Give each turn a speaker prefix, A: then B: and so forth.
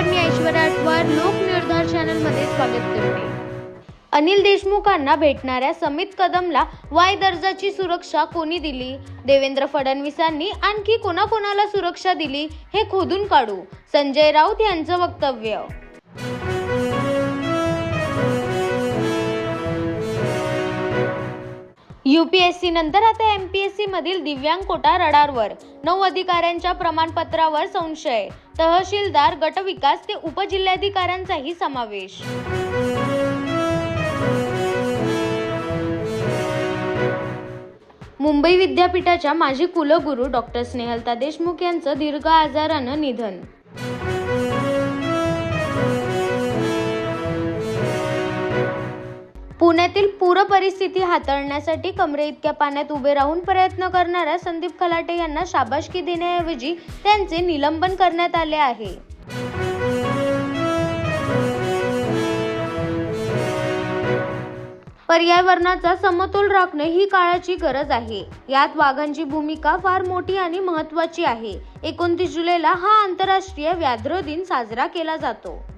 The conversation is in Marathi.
A: नमस्कार मी ऐश्वर्या अटवार लोक निर्धार चॅनलमध्ये स्वागत करते. अनिल देशमुखांना भेटणाऱ्या समित कदमला वाय दर्जाची सुरक्षा कोणी दिली? देवेंद्र फडणवीसांनी आणखी कोणाकोणाला सुरक्षा दिली हे खोदून काढू? संजय राऊत यांचं वक्तव्य यूपीएससी नंतर आता एम पी एस मधील दिव्यांग कोटा रडारवर. नऊ अधिकाऱ्यांच्या प्रमाणपत्रावर संशय. तहसीलदार गटविकास ते उपजिल्हाधिकाऱ्यांचाही समावेश. मुंबई विद्यापीठाच्या माजी कुलगुरू डॉक्टर स्नेहलता देशमुख यांचं दीर्घ आजारानं निधन. पुण्यातील पूर परिस्थिती हाताळण्यासाठी कमरे इतक्या पाण्यात उभे राहून प्रयत्न करणाऱ्या संदीप खलाटे यांना शाबाशकी देण्याऐवजी त्यांचे निलंबन करण्यात आले आहे. पर्यावरणाचा समतोल राखणे ही काळाची गरज आहे. यात वाघांची भूमिका फार मोठी आणि महत्वाची आहे. एकोणतीस जुलैला हा आंतरराष्ट्रीय व्याघ्र दिन साजरा केला जातो.